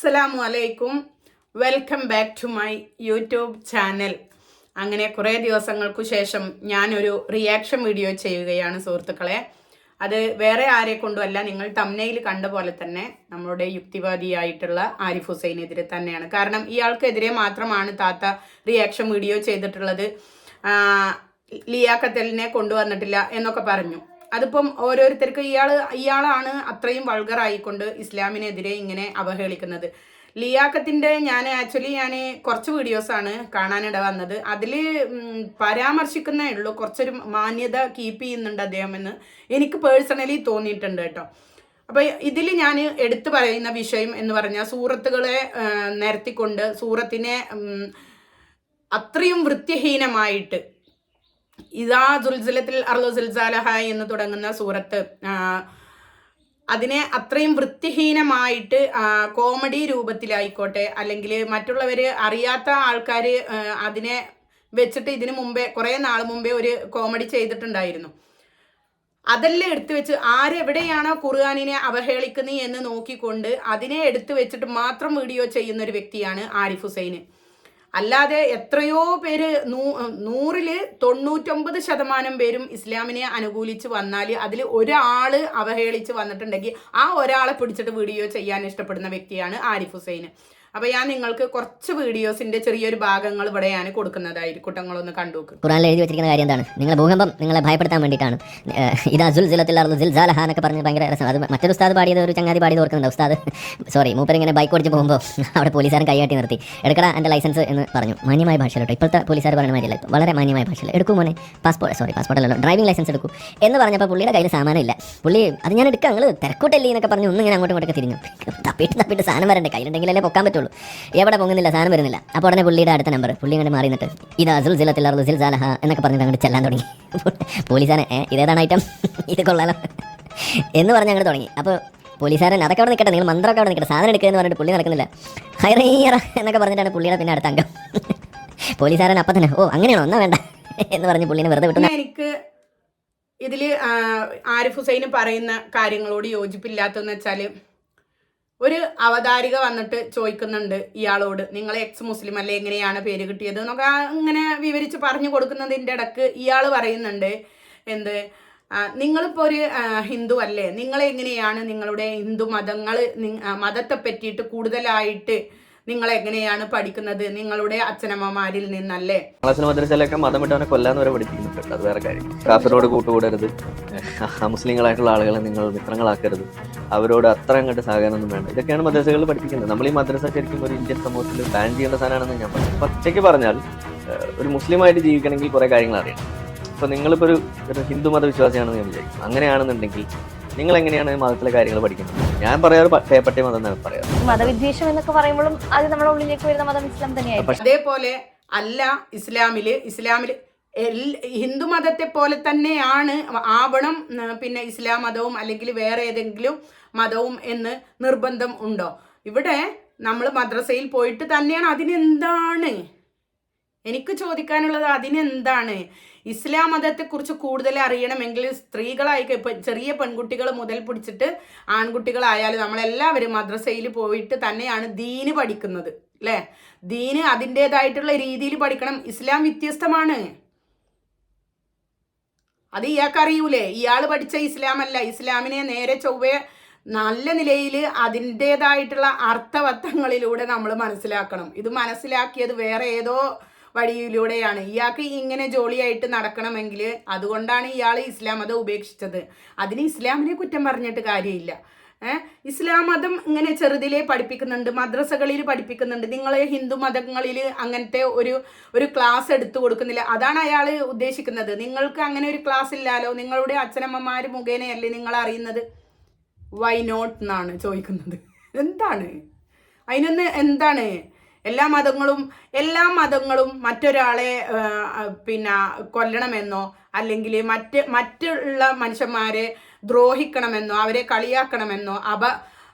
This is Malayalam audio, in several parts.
അസ്സലാമു അലൈക്കും welcome back to my YouTube channel. അങ്ങനെ കുറേ ദിവസങ്ങൾക്കു ശേഷം ഞാനൊരു റിയാക്ഷൻ വീഡിയോ ചെയ്യുകയാണ് സുഹൃത്തുക്കളെ. അത് വേറെ ആരെ കൊണ്ടുമല്ല നിങ്ങൾ തമ്മനയിൽ കണ്ട പോലെ തന്നെ നമ്മളുടെ യുക്തിവാദിയായിട്ടുള്ള ആരിഫ് ഹുസൈനെതിരെ തന്നെയാണ്. കാരണം ഇയാൾക്കെതിരെ മാത്രമാണ് താത്ത റിയാക്ഷൻ വീഡിയോ ചെയ്തിട്ടുള്ളത്. ലിയാ ലിയാക്കത്തലിനെ കൊണ്ടുവന്നിട്ടില്ല എന്നൊക്കെ പറഞ്ഞു. അതിപ്പം ഓരോരുത്തർക്ക് ഇയാൾ ഇയാളാണ് അത്രയും വൾഗറായിക്കൊണ്ട് ഇസ്ലാമിനെതിരെ ഇങ്ങനെ അവഹേളിക്കുന്നത്. ലിയാക്കത്തിന്റെ ഞാൻ ആക്ച്വലി ഞാൻ കുറച്ച് വീഡിയോസാണ് കാണാനിട വന്നത്. അതിൽ പരാമർശിക്കുന്നേ ഉള്ളൂ. കുറച്ചൊരു മാന്യത കീപ്പ് ചെയ്യുന്നുണ്ട് അദ്ദേഹം എന്ന് എനിക്ക് പേഴ്സണലി തോന്നിയിട്ടുണ്ട് കേട്ടോ. അപ്പോൾ ഇതിൽ ഞാൻ എടുത്തു പറയുന്ന വിഷയം എന്ന് പറഞ്ഞാൽ സൂറത്തുകളെ നിരത്തിക്കൊണ്ട് സൂറത്തിനെ അത്രയും വൃത്യഹീനമായിട്ട് ഇതാ ദുൽസലത്തിൽ അർലു സുൽസാലഹ എന്ന് തുടങ്ങുന്ന സൂറത്ത്. അതിനെ അത്രയും വൃത്തിഹീനമായിട്ട് കോമഡി രൂപത്തിലായിക്കോട്ടെ അല്ലെങ്കിൽ മറ്റുള്ളവർ അറിയാത്ത ആൾക്കാർ അതിനെ വെച്ചിട്ട് ഇതിനു മുമ്പേ കുറേ നാൾ മുമ്പേ ഒരു കോമഡി ചെയ്തിട്ടുണ്ടായിരുന്നു. അതെല്ലാം എടുത്തു വെച്ച് ആരെവിടെയാണോ ഖുർആാനിനെ അവഹേളിക്കുന്നത് എന്ന് നോക്കിക്കൊണ്ട് അതിനെ എടുത്തു വെച്ചിട്ട് മാത്രം വീഡിയോ ചെയ്യുന്ന ഒരു വ്യക്തിയാണ് ആരിഫ് ഹുസൈന്. അല്ലാതെ എത്രയോ പേര് നൂ നൂറിൽ തൊണ്ണൂറ്റൊമ്പത് ശതമാനം പേരും ഇസ്ലാമിനെ അനുകൂലിച്ച് വന്നാൽ അതിൽ ഒരാൾ അവഹേളിച്ച് വന്നിട്ടുണ്ടെങ്കിൽ ആ ഒരാളെ പിടിച്ചിട്ട് വീഡിയോ ചെയ്യാൻ ഇഷ്ടപ്പെടുന്ന വ്യക്തിയാണ് ആരിഫ് ഹുസൈന്. അപ്പോൾ ഞാൻ നിങ്ങൾക്ക് കുറച്ച് വീഡിയോസിന്റെ ചെറിയൊരു ഭാഗങ്ങൾ ഇവിടെ ഞാൻ കൊടുക്കുന്നതായിരിക്കും. നിങ്ങളൊന്ന് കണ്ടുനോക്ക്. ഖുറാനിൽ എഴുതി വെച്ചിരിക്കുന്ന കാര്യം എന്താണ്? നിങ്ങളെ ഭൂകമ്പം നിങ്ങളെ ഭയപ്പെടുത്താൻ വേണ്ടിയിട്ടാണ്. ഇത് ജുൽ എന്നൊക്കെ പറഞ്ഞ് ഭയങ്കര രസം. അത് മറ്റൊരു ഉസ്താദ് പാടിയത് ഒരു ചങ്ങാതി പാടിയത് ഓർക്കുന്നുണ്ട്? ഉസ്താദ് സോറി മൂപ്പർ ഇങ്ങനെ ബൈക്ക് ഓടിച്ച് പോകുമ്പോൾ അവിടെ പോലീസുകാരൻ കൈയാട്ടി നിർത്തി. എടുക്കടാ എന്റെ ലൈസൻസ് എന്ന് പറഞ്ഞു. മാന്യമായ ഭാഷയിലോട്ടോ. ഇപ്പോഴത്തെ പോലീസുകാർ പറയുന്ന മാതിരിയല്ല വളരെ മാന്യമായ ഭാഷയിൽ എടുക്കൂ മോനെ പാസ്പോർട്ട് സോറി പാസ്പോർട്ട് അല്ലല്ലോ. ഡ്രൈവിംഗ് ലൈസൻസ് എടുക്കൂ. എന്ന് പറഞ്ഞപ്പോൾ പുള്ളിയുടെ കയ്യിൽ സാമാനം ഇല്ല. പുള്ളി അത് ഞാൻ എടുക്കാം നിങ്ങൾ തിരക്കൂട്ടല്ലേ എന്നൊക്കെ പറഞ്ഞു ഒന്നും ഇങ്ങനെ അങ്ങോട്ടും ഇങ്ങോട്ടൊക്കെ തിരിഞ്ഞു. തപ്പിട്ട് തപ്പിട്ട് സാധനം വരണ്ടേ? കയ്യിലുണ്ടെങ്കിലല്ലേ പൊക്കാൻ പറ്റുള്ളൂ. എവിടെ പൊങ്ങുന്നില്ല സാധനം വരുന്നില്ല. അപ്പോൾ ഉടനെ പുള്ളിയുടെ അടുത്ത നമ്പർ പുള്ളി അങ്ങോട്ട് മാറി നിന്നിട്ട് ഇത് അസുൽ ജില്ലത്തിൽ അറുസിൽ സാലഹ എന്നൊക്കെ പറഞ്ഞിട്ട് അങ്ങോട്ട് ചെല്ലാൻ തുടങ്ങി. പോലീസാണ് ഏ ഇതേതാണ് ഐറ്റം ഇത് കൊള്ളാലോ. എന്ന് പറഞ്ഞ് അങ്ങോട്ട് തുടങ്ങി. അപ്പോൾ പോലീസുകാരൻ അതൊക്കെ അവിടെ നിൽക്കട്ടെ നിങ്ങൾ മന്ത്രമൊക്കെ അവിടെ നിൽക്കട്ടെ സാധനം എടുക്കുക എന്ന് പറഞ്ഞിട്ട് പുള്ളി നടക്കുന്നില്ല. ഹൈറീറ എന്നൊക്കെ പറഞ്ഞിട്ടാണ് പുള്ളിയുടെ പിന്നെ അടുത്ത അംഗം. പോലീസുകാരൻ അപ്പം തന്നെ ഓ അങ്ങനെയാണോ? എന്നാ വേണ്ട. എന്ന് പറഞ്ഞ് പുള്ളിനെ വെറുതെ വിട്ടു. എനിക്ക് ഇതിൽ ആരിഫ് ഹുസൈന് പറയുന്ന കാര്യങ്ങളോട് യോജിപ്പില്ലാത്തതെന്ന് വെച്ചാൽ ഒരു അവതാരിക വന്നിട്ട് ചോദിക്കുന്നുണ്ട് ഇയാളോട് നിങ്ങൾ എക്സ് മുസ്ലിം അല്ലെ? എങ്ങനെയാണ് പേര് കിട്ടിയത്? എന്നൊക്കെ അങ്ങനെ വിവരിച്ച് പറഞ്ഞു കൊടുക്കുന്നതിന്റെ ഇടയ്ക്ക് ഇയാൾ പറയുന്നുണ്ട് എന്ത്? നിങ്ങളിപ്പോൾ ഒരു ഹിന്ദു അല്ലേ? നിങ്ങളെങ്ങനെയാണ് നിങ്ങളുടെ ഹിന്ദു മതങ്ങൾ മതത്തെ പറ്റിയിട്ട് കൂടുതലായിട്ട് നിങ്ങൾ എങ്ങനെയാണ് പഠിക്കുന്നത്? നിങ്ങളുടെ അച്ഛനമ്മമാരിൽ നിന്നല്ലേ? ക്ലാസ്സിന് മദ്രസയിലൊക്കെ മതം വിട്ടവനെ കൊല്ലാന്ന് വരെ പഠിപ്പിക്കുന്നുണ്ട് അത് വേറെ കാര്യം. കാഫിനോട് കൂട്ടുകൂടരുത്. മുസ്ലിങ്ങളായിട്ടുള്ള ആളുകളെ നിങ്ങൾ മിത്രങ്ങളാക്കരുത്. അവരോട് അത്ര അങ്ങോട്ട് സഹകരണമൊന്നും വേണ്ട. ഇതൊക്കെയാണ് മദ്രസകളിൽ പഠിപ്പിക്കുന്നത്. നമ്മൾ ഈ മദ്രസ ശരിക്കും ഒരു ഇന്ത്യൻ സമൂഹത്തിൽ ബാൻ ചെയ്യേണ്ട സാധനമാണെന്ന് ഞാൻ പറഞ്ഞു. പച്ചയ്ക്ക് പറഞ്ഞാൽ ഒരു മുസ്ലിമായിട്ട് ജീവിക്കണമെങ്കിൽ കുറെ കാര്യങ്ങൾ അറിയണം. ഇപ്പൊ നിങ്ങളിപ്പോ ഒരു ഹിന്ദു മത വിശ്വാസിയാണെന്ന് ഞാൻ വിചാരിക്കും അങ്ങനെയാണെന്നുണ്ടെങ്കിൽ നിങ്ങൾ എങ്ങനെയാണ് മതത്തിലെ കാര്യങ്ങൾ പഠിക്കുന്നത്? ഞാൻ പറയാറ് പേപ്പട്ടി മതം എന്നാണ് പറയാറ്. മതവിദ്വേഷം എന്നൊക്കെ പറയുമ്പോഴും അത് നമ്മുടെ ഉള്ളിലേക്ക് വരുന്ന മതം ഇസ്ലാം തന്നെയാണ് അതേപോലെ അല്ല ഇസ്ലാമിൽ ഇസ്ലാമിൽ ഹിന്ദു മതത്തെ പോലെ തന്നെയാണ് ആവണം പിന്നെ ഇസ്ലാം മതവും അല്ലെങ്കിൽ വേറെ ഏതെങ്കിലും മതവും എന്ന് നിർബന്ധം ഉണ്ടോ? ഇവിടെ നമ്മൾ മദ്രസയിൽ പോയിട്ട് തന്നെയാണ് അതിനെന്താണ് എനിക്ക് ചോദിക്കാനുള്ളത് അതിനെന്താണ്? ഇസ്ലാം മതത്തെ കുറിച്ച് കൂടുതൽ അറിയണമെങ്കിൽ സ്ത്രീകളായി ചെറിയ പെൺകുട്ടികൾ മുതൽ പിടിച്ചിട്ട് ആൺകുട്ടികളായാലും നമ്മളെല്ലാവരും മദ്രസയിൽ പോയിട്ട് തന്നെയാണ് ദീന് പഠിക്കുന്നത് അല്ലേ? ദീന് അതിന്റെതായിട്ടുള്ള രീതിയിൽ പഠിക്കണം. ഇസ്ലാം വ്യത്യസ്തമാണ്. അത് ഇയാൾക്ക് അറിയൂലേ ഇയാൾ പഠിച്ച ഇസ്ലാമല്ല. ഇസ്ലാമിനെ നേരെ ചൊവ്വേ നല്ല നിലയിൽ അതിന്റെതായിട്ടുള്ള അർത്ഥവത്തങ്ങളിലൂടെ നമ്മൾ മനസ്സിലാക്കണം. ഇത് മനസ്സിലാക്കിയത് വേറെ ഏതോ വഴിയിലൂടെയാണ്. ഇയാൾക്ക് ഇങ്ങനെ ജോളിയായിട്ട് നടക്കണമെങ്കിൽ അതുകൊണ്ടാണ് ഇയാൾ ഇസ്ലാം മതം ഉപേക്ഷിച്ചത്. അതിന് ഇസ്ലാമിനെ കുറ്റം പറഞ്ഞിട്ട് കാര്യമില്ല. ഇസ്ലാം മതം ഇങ്ങനെ ചെറുതിലെ പഠിപ്പിക്കുന്നുണ്ട് മദ്രസകളിൽ പഠിപ്പിക്കുന്നുണ്ട്. നിങ്ങൾ ഹിന്ദു മതങ്ങളിൽ അങ്ങനത്തെ ഒരു ഒരു ക്ലാസ് എടുത്തു കൊടുക്കുന്നില്ല. അതാണ് അയാൾ ഉദ്ദേശിക്കുന്നത്. നിങ്ങൾക്ക് അങ്ങനെ ഒരു ക്ലാസ് ഇല്ലാലോ? നിങ്ങളുടെ അച്ഛനമ്മമാർ മുഖേനയല്ലേ നിങ്ങൾ അറിയുന്നത്? വൈ നോട്ട് എന്നാണ് ചോദിക്കുന്നത്. എന്താണ്? അതിനൊന്ന് എന്താണ്? എല്ലാ മതങ്ങളും എല്ലാ മതങ്ങളും മറ്റൊരാളെ പിന്നെ കൊല്ലണമെന്നോ അല്ലെങ്കിൽ മറ്റ് മറ്റുള്ള മനുഷ്യന്മാരെ ദ്രോഹിക്കണമെന്നോ അവരെ കളിയാക്കണമെന്നോ അപ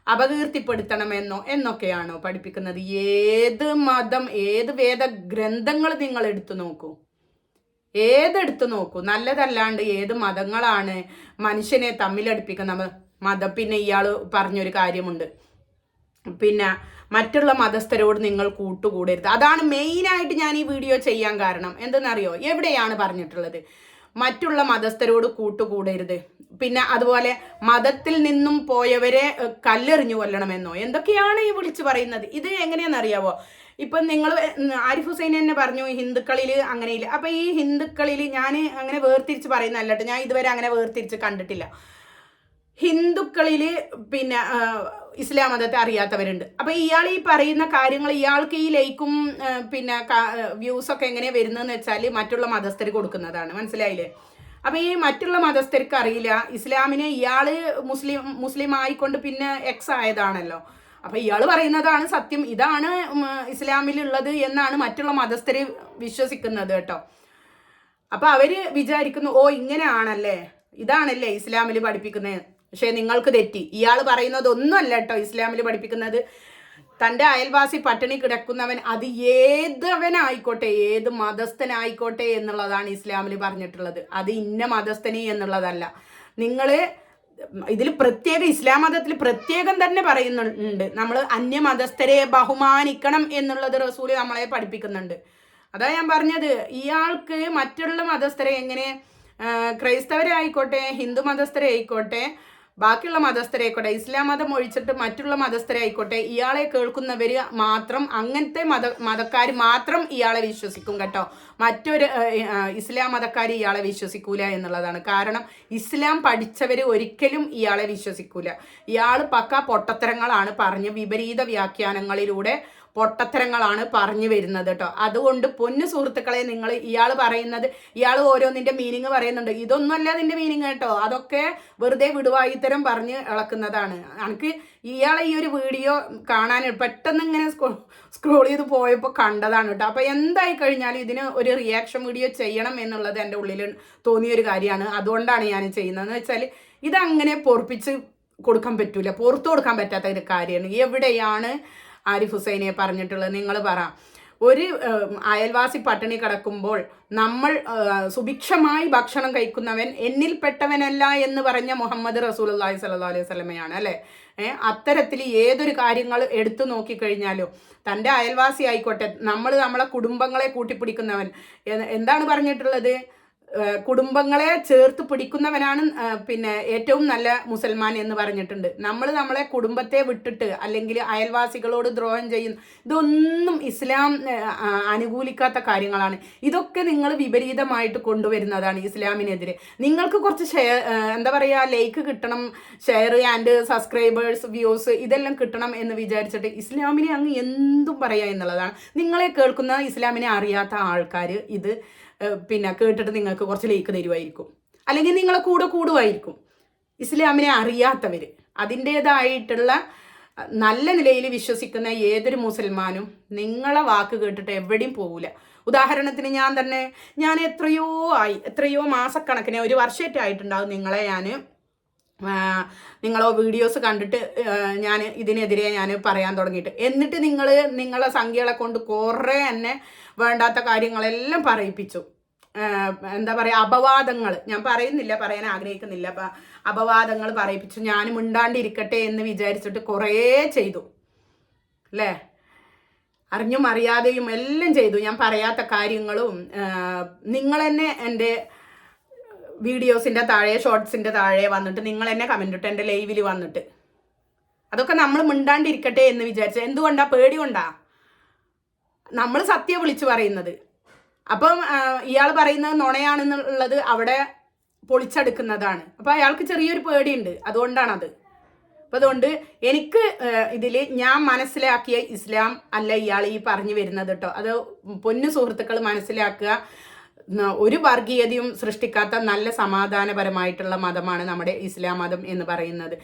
അപകീർത്തിപ്പെടുത്തണമെന്നോ എന്നൊക്കെയാണോ പഠിപ്പിക്കുന്നത്? ഏത് മതം ഏത് വേദ ഗ്രന്ഥങ്ങൾ നിങ്ങൾ എടുത്തു നോക്കൂ? ഏതെടുത്തു നോക്കൂ? നല്ലതല്ലാണ്ട് ഏത് മതങ്ങളാണ് മനുഷ്യനെ തമ്മിലടുപ്പിക്കുന്ന മതം പിന്നെ ഇയാൾ പറഞ്ഞൊരു കാര്യമുണ്ട്. പിന്നെ മറ്റുള്ള മതസ്ഥരോട് നിങ്ങൾ കൂട്ടുകൂടരുത്. അതാണ് മെയിനായിട്ട് ഞാൻ ഈ വീഡിയോ ചെയ്യാൻ കാരണം. എന്തെന്നറിയോ? എവിടെയാണ് പറഞ്ഞിട്ടുള്ളത്? മറ്റുള്ള മതസ്ഥരോട് കൂട്ടുകൂടരുത്. പിന്നെ അതുപോലെ മതത്തിൽ നിന്നും പോയവരെ കല്ലെറിഞ്ഞു കൊല്ലണമെന്നോ? എന്തൊക്കെയാണ് ഈ വിളിച്ചു പറയുന്നത്? ഇത് എങ്ങനെയാണെന്നറിയാവോ? ഇപ്പം നിങ്ങൾ ആരിഫ് ഹുസൈൻ തന്നെ പറഞ്ഞു ഹിന്ദുക്കളിൽ അങ്ങനെയില്ല. അപ്പം ഈ ഹിന്ദുക്കളിൽ ഞാൻ അങ്ങനെ വേർതിരിച്ച് പറയുന്നതല്ല ഞാൻ ഇതുവരെ അങ്ങനെ വേർതിരിച്ച് കണ്ടിട്ടില്ല. ഹിന്ദുക്കളിൽ പിന്നെ ഇസ്ലാം മതത്തെ അറിയാത്തവരുണ്ട്. അപ്പൊ ഇയാൾ ഈ പറയുന്ന കാര്യങ്ങൾ ഇയാൾക്ക് ഈ ലൈക്കും പിന്നെ വ്യൂസ് ഒക്കെ എങ്ങനെ വരുന്നതെന്ന് വെച്ചാൽ മറ്റുള്ള മതസ്ഥർ കൊടുക്കുന്നതാണ്. മനസ്സിലായില്ലേ? അപ്പൊ ഈ മറ്റുള്ള മതസ്ഥർക്ക് അറിയില്ല. ഇസ്ലാമിനെ ഇയാൾ മുസ്ലിം മുസ്ലിം ആയിക്കൊണ്ട് പിന്നെ എക്സ് ആയതാണല്ലോ. അപ്പൊ ഇയാൾ പറയുന്നതാണ് സത്യം. ഇതാണ് ഇസ്ലാമിലുള്ളത് എന്നാണ് മറ്റുള്ള മതസ്ഥര് വിശ്വസിക്കുന്നത് കേട്ടോ. അപ്പൊ അവർ വിചാരിക്കുന്നു ഓ ഇങ്ങനെയാണല്ലേ? ഇതാണല്ലേ ഇസ്ലാമിൽ പഠിപ്പിക്കുന്നത് പക്ഷെ നിങ്ങൾക്ക് തെറ്റി. ഇയാൾ പറയുന്നത് ഒന്നുമല്ല കേട്ടോ ഇസ്ലാമിൽ പഠിപ്പിക്കുന്നത്. തന്റെ അയൽവാസി പട്ടിണി കിടക്കുന്നവൻ അത് ഏതവനായിക്കോട്ടെ ഏത് മതസ്ഥനായിക്കോട്ടെ എന്നുള്ളതാണ് ഇസ്ലാമിൽ പറഞ്ഞിട്ടുള്ളത്. അത് ഇന്ന മതസ്ഥനി എന്നുള്ളതല്ല. നിങ്ങൾ ഇതിൽ പ്രത്യേക ഇസ്ലാം മതത്തിൽ പ്രത്യേകം തന്നെ പറയുന്നുണ്ട്. നമ്മൾ അന്യമതസ്ഥരെ ബഹുമാനിക്കണം എന്നുള്ളത് റസൂൽ നമ്മളെ പഠിപ്പിക്കുന്നുണ്ട്. അതാ ഞാൻ പറഞ്ഞത്. ഇയാൾക്ക് മറ്റുള്ള മതസ്ഥരെ എങ്ങനെ ആ, ക്രൈസ്തവരെ ആയിക്കോട്ടെ ഹിന്ദു മതസ്ഥരെ ആയിക്കോട്ടെ ബാക്കിയുള്ള മതസ്ഥരെ ആയിക്കോട്ടെ ഇസ്ലാം മതം ഒഴിച്ചിട്ട് മറ്റുള്ള മതസ്ഥരെ ആയിക്കോട്ടെ ഇയാളെ കേൾക്കുന്നവർ മാത്രം അങ്ങനത്തെ മത മതക്കാർ മാത്രം ഇയാളെ വിശ്വസിക്കും കേട്ടോ. മറ്റൊരു ഇസ്ലാം മതക്കാർ ഇയാളെ വിശ്വസിക്കൂല എന്നുള്ളതാണ്. കാരണം ഇസ്ലാം പഠിച്ചവർ ഒരിക്കലും ഇയാളെ വിശ്വസിക്കൂല. ഇയാൾ പക്ക പൊട്ടത്തരങ്ങളാണ് പറഞ്ഞ് വിപരീത വ്യാഖ്യാനങ്ങളിലൂടെ പൊട്ടത്തരങ്ങളാണ് പറഞ്ഞു വരുന്നത് കേട്ടോ. അതുകൊണ്ട് പൊന്നു സുഹൃത്തുക്കളെ നിങ്ങൾ ഇയാൾ പറയുന്നത് ഇയാൾ ഓരോന്നിന്റെ മീനിങ് പറയുന്നുണ്ട്. ഇതൊന്നുമല്ല അതിന്റെ മീനിങ് കേട്ടോ. അതൊക്കെ വെറുതെ വിടുവായിത്തരം പറഞ്ഞ് ഇളക്കുന്നതാണ്. എനിക്ക് ഇയാളെ ഈ ഒരു വീഡിയോ കാണാൻ പെട്ടെന്ന് ഇങ്ങനെ സ്ക്രോൾ ചെയ്ത് പോയപ്പോൾ കണ്ടതാണ് കേട്ടോ. അപ്പോൾ എന്തായി കഴിഞ്ഞാലും ഇതിന് ഒരു റിയാക്ഷൻ വീഡിയോ ചെയ്യണം എന്നുള്ളത് എന്റെ ഉള്ളിൽ തോന്നിയൊരു കാര്യമാണ്. അതുകൊണ്ടാണ് ഞാൻ ചെയ്യുന്നത് എന്ന് വെച്ചാൽ ഇതങ്ങനെ പൊറപ്പിച്ച് കൊടുക്കാൻ പറ്റൂല. പുറത്തു കൊടുക്കാൻ പറ്റാത്ത ഒരു കാര്യമാണ്. എവിടെയാണ് ആരിഫ് ഹുസൈനെ പറഞ്ഞിട്ടുള്ളത് നിങ്ങൾ പറ. ഒരു അയൽവാസി പട്ടിണി കിടക്കുമ്പോൾ നമ്മൾ സുഭിക്ഷമായി ഭക്ഷണം കഴിക്കുന്നവൻ എന്നിൽപ്പെട്ടവനല്ല എന്ന് പറഞ്ഞ മുഹമ്മദ് റസൂൽ അള്ളാഹി സല്ലാ അലൈഹി സ്വലമയാണ് അല്ലേ? അത്തരത്തിൽ ഏതൊരു കാര്യങ്ങൾ എടുത്തു നോക്കിക്കഴിഞ്ഞാലും തന്റെ അയൽവാസി ആയിക്കോട്ടെ നമ്മൾ നമ്മളെ കുടുംബങ്ങളെ കൂട്ടിപ്പിടിക്കുന്നവൻ എന്താണ് പറഞ്ഞിട്ടുള്ളത്? കുടുംബങ്ങളെ ചേർത്ത് പിടിക്കുന്നവനാണ് പിന്നെ ഏറ്റവും നല്ല മുസൽമാൻ എന്ന് പറഞ്ഞിട്ടുണ്ട്. നമ്മൾ നമ്മളെ കുടുംബത്തെ വിട്ടിട്ട് അല്ലെങ്കിൽ അയൽവാസികളോട് ദ്രോഹം ചെയ്യുന്ന ഇതൊന്നും ഇസ്ലാം അനുകൂലിക്കാത്ത കാര്യങ്ങളാണ്. ഇതൊക്കെ നിങ്ങൾ വിപരീതമായിട്ട് കൊണ്ടുവരുന്നതാണ് ഇസ്ലാമിനെതിരെ. നിങ്ങൾക്ക് കുറച്ച് ഷെയർ എന്താ പറയുക ലൈക്ക് കിട്ടണം ഷെയർ ആൻഡ് സബ്സ്ക്രൈബേഴ്സ് വ്യൂസ് ഇതെല്ലാം കിട്ടണം എന്ന് വിചാരിച്ചിട്ട് ഇസ്ലാമിനെ അങ്ങ് എന്തും പറയുക എന്നുള്ളതാണ്. നിങ്ങളെ കേൾക്കുന്ന ഇസ്ലാമിനെ അറിയാത്ത ആൾക്കാർ ഇത് പിന്നെ കേട്ടിട്ട് നിങ്ങൾക്ക് കുറച്ച് ലൈക്ക് തരുമായിരിക്കും അല്ലെങ്കിൽ നിങ്ങളെ കൂടെ കൂടുമായിരിക്കും ഇസ്ലാമിനെ അറിയാത്തവർ അതിന്റേതായിട്ടുള്ള നല്ല നിലയിൽ വിശ്വസിക്കുന്ന ഏതൊരു മുസൽമാനും നിങ്ങളെ വാക്ക് കേട്ടിട്ട് എവിടെയും പോകില്ല ഉദാഹരണത്തിന് ഞാൻ തന്നെ ഞാൻ എത്രയോ ആയി എത്രയോ മാസക്കണക്കിന് ഒരു വർഷമായിട്ടായിട്ടുണ്ടാവും നിങ്ങളെ ഞാൻ നിങ്ങളോ വീഡിയോസ് കണ്ടിട്ട് ഞാൻ ഇതിനെതിരെ ഞാൻ പറയാൻ തുടങ്ങിയിട്ട്. എന്നിട്ട് നിങ്ങൾ നിങ്ങളെ സംഖ്യകളെ കൊണ്ട് കുറേ എന്നെ വേണ്ടാത്ത കാര്യങ്ങളെല്ലാം പറയിപ്പിച്ചു. എന്താ പറയുക അപവാദങ്ങൾ. ഞാൻ പറയുന്നില്ല പറയാൻ ആഗ്രഹിക്കുന്നില്ല. അപ്പം അപവാദങ്ങൾ പറയിപ്പിച്ചു. ഞാൻ മിണ്ടാണ്ടിരിക്കട്ടെ എന്ന് വിചാരിച്ചിട്ട് കുറേ ചെയ്തു. അല്ലേ അറിഞ്ഞും അറിയാതെയും എല്ലാം ചെയ്തു. ഞാൻ പറയാത്ത കാര്യങ്ങളും നിങ്ങൾ തന്നെ എന്റെ വീഡിയോസിന്റെ താഴെ ഷോർട്സിന്റെ താഴെ വന്നിട്ട് നിങ്ങൾ എന്നെ കമന്റ് ഇട്ട് എന്റെ ലൈവിൽ വന്നിട്ട്. അതൊക്കെ നമ്മൾ മിണ്ടാണ്ടിരിക്കട്ടെ എന്ന് വിചാരിച്ചു. എന്തുകൊണ്ടാ? പേടി കൊണ്ടാ നമ്മൾ സത്യം വിളിച്ചു പറയുന്നത്. അപ്പം ഇയാൾ പറയുന്നത് നുണയാണെന്നുള്ളത് അവിടെ പൊളിച്ചെടുക്കുന്നതാണ്. അപ്പം അയാൾക്ക് ചെറിയൊരു പേടിയുണ്ട്. അതുകൊണ്ടാണത്. അപ്പം അതുകൊണ്ട് എനിക്ക് ഇതിൽ ഞാൻ മനസ്സിലാക്കിയ ഇസ്ലാം അല്ല ഇയാൾ ഈ പറഞ്ഞു വരുന്നത് കേട്ടോ അത് പൊന്നു സുഹൃത്തുക്കൾ മനസ്സിലാക്കുക. ഒരു വർഗീയതയും സൃഷ്ടിക്കാത്ത നല്ല സമാധാനപരമായിട്ടുള്ള മതമാണ് നമ്മുടെ ഇസ്ലാം മതം എന്ന് പറയുന്നത്.